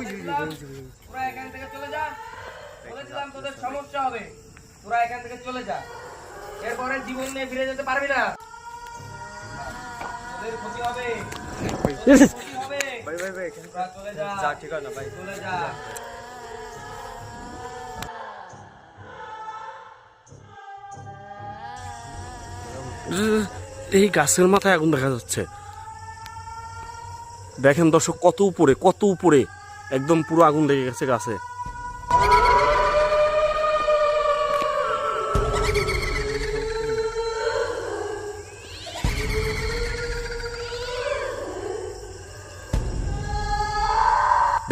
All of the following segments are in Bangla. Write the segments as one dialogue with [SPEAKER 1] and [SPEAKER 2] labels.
[SPEAKER 1] বলেছিলাম তোরা এখান থেকে চলে যা। বলেছিলাম তোদের সমস্যা হবে। তোরা এখান থেকে চলে যা। এরপরে জীবন নিয়ে ফিরে যেতে পারবি না। তোদের ক্ষতি হবে।
[SPEAKER 2] ভাই ভাই ভাই
[SPEAKER 1] চলে যা।
[SPEAKER 2] যা ঠিক না ভাই?
[SPEAKER 1] চলে যা।
[SPEAKER 3] এই গাছের মাথায় আগুন দেখা যাচ্ছে। দেখেন দর্শক কত উপরে কত উপরে। একদম পুরো আগুন লেগে গেছে গাছে।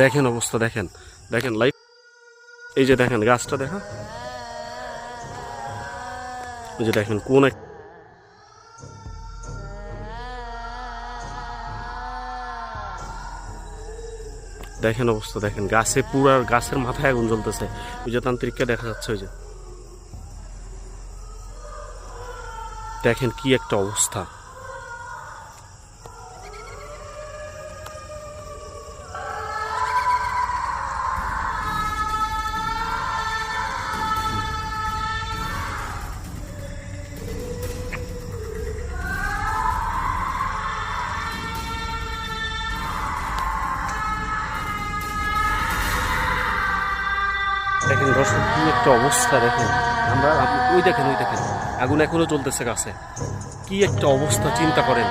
[SPEAKER 3] দেখেন অবস্থা, দেখেন। দেখেন লাইট এই যে দেখেন, গাছটা দেখা। এই যে দেখেন, কোন এক দেখেন অবস্থা, দেখেন। গাছে পুরো, গাছের মাথায় আগুন জ্বলতেছে। ওই যে তান্ত্রিককে দেখা যাচ্ছে, ওই যে। দেখেন কি একটা অবস্থা। দেখেন দর্শক, কি একটা অবস্থা দেখেন। আমরা ওই দেখেন ওই দেখেন, আগুন এখনও চলতেছে গাছে। কি একটা অবস্থা, চিন্তা করেন।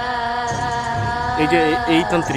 [SPEAKER 3] এই যে এই তান্ত্রিক